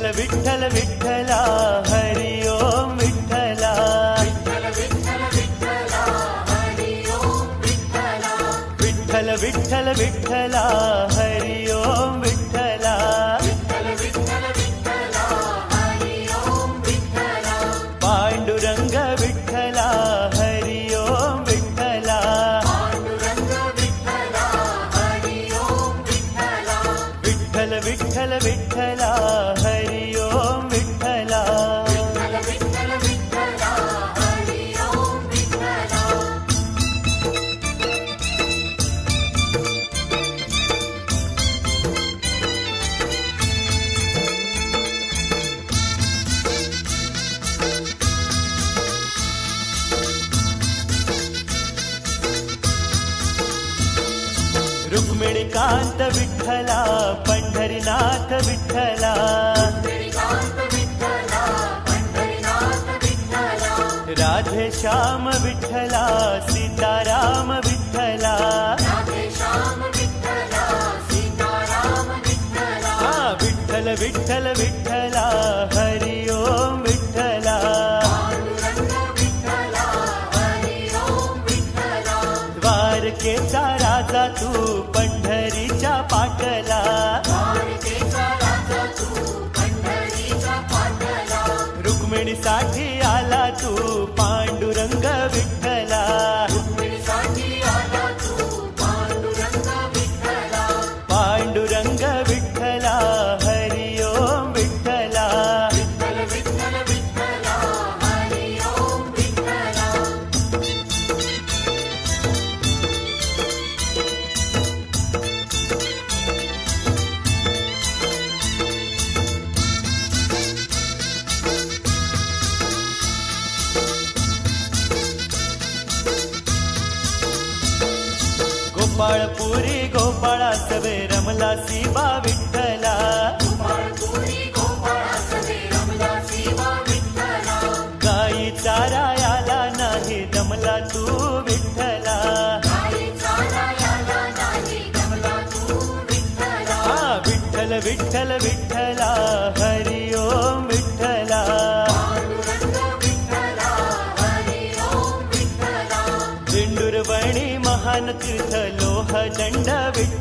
विठ्ठल विठ्ठल विठ्ठला हरि ओम विठ्ठला। विठ्ठल विठ्ठल विठ्ठला रुक्मिणीकान्त विठ्ठला पण्ढरीनाथ विठ्ठला राधे श्याम विठ्ठला सीताराम विठ्ठला विठ्ठल विठ्ठल विठ्ठल द्वारकेचा राजा तू पंढरीच्या पाटला. रुक्मिणीसाठी आला तू पांडुरंग शिवा विठ्ठला. गाई चारायाला नाही दमला तू विठ्ठला. हा विठ्ठल विठ्ठल विठ्ठला. हरिओम विठ्ठला. दिंडुरवणी महान तीर्थ लोह दंड विठ्ठला.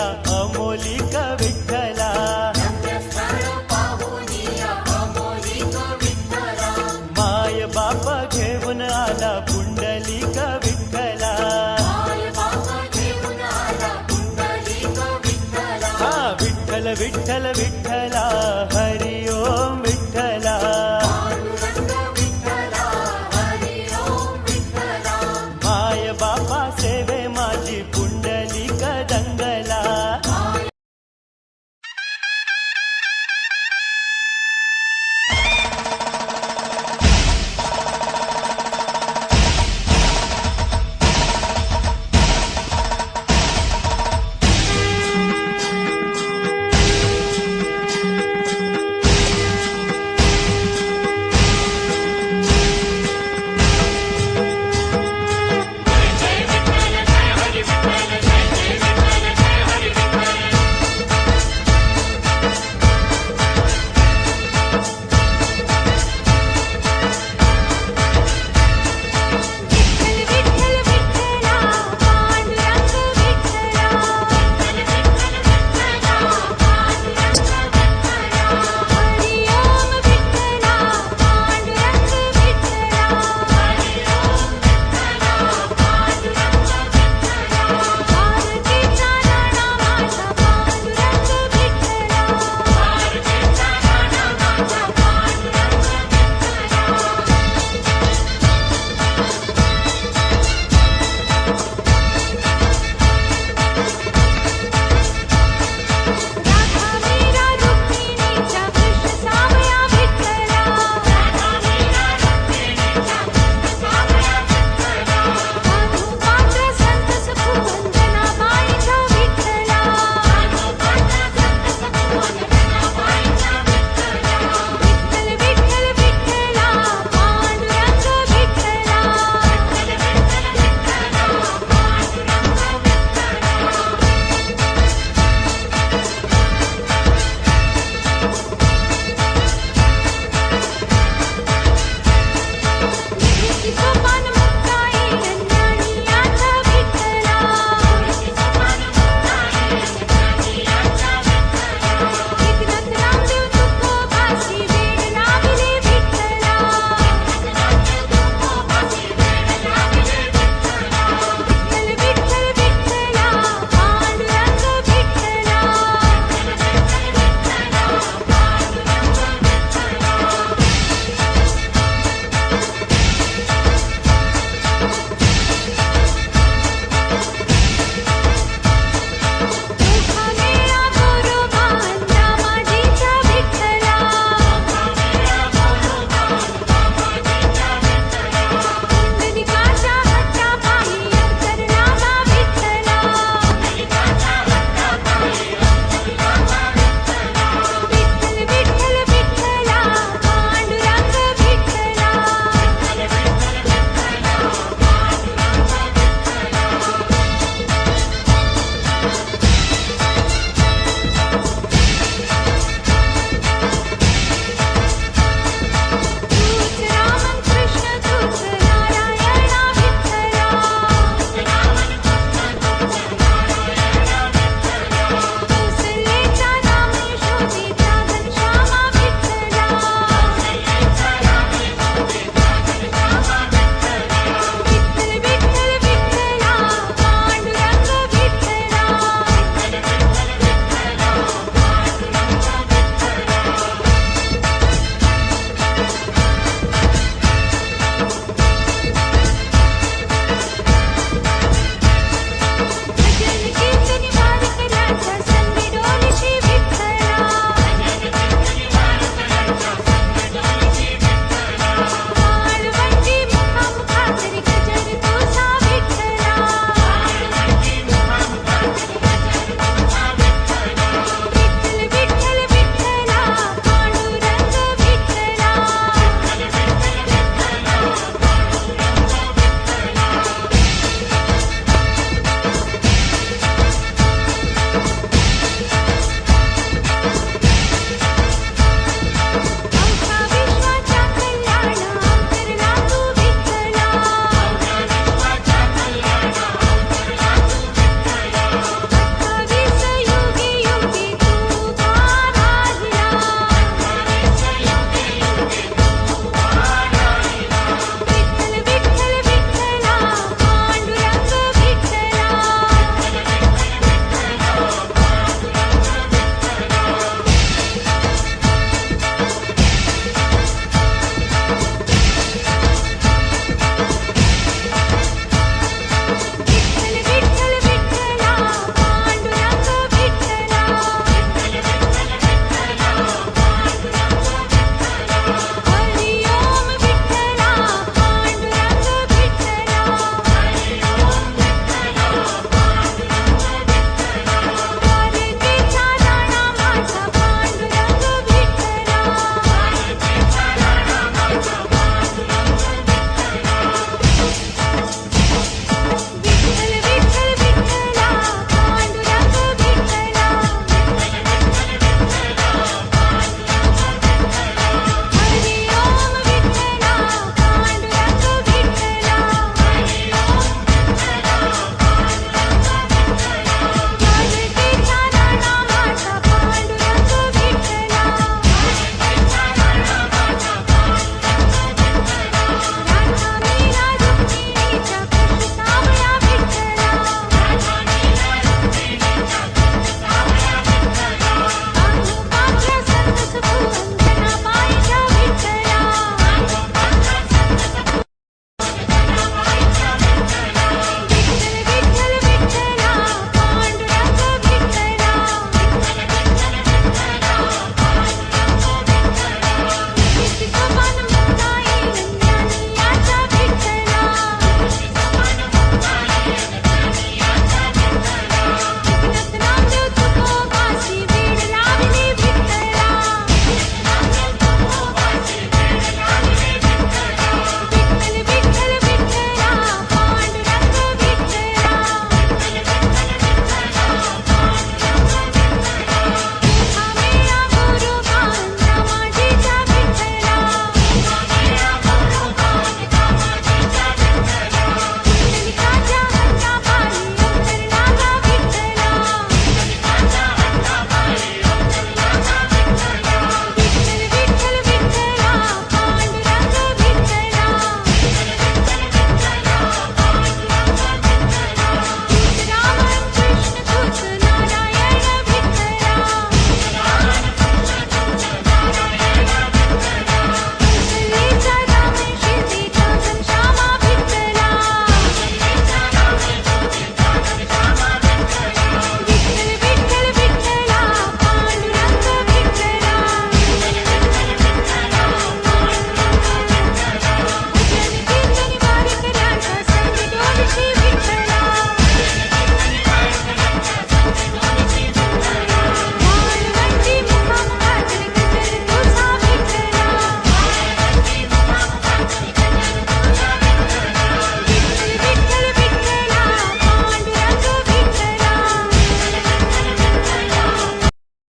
Yeah.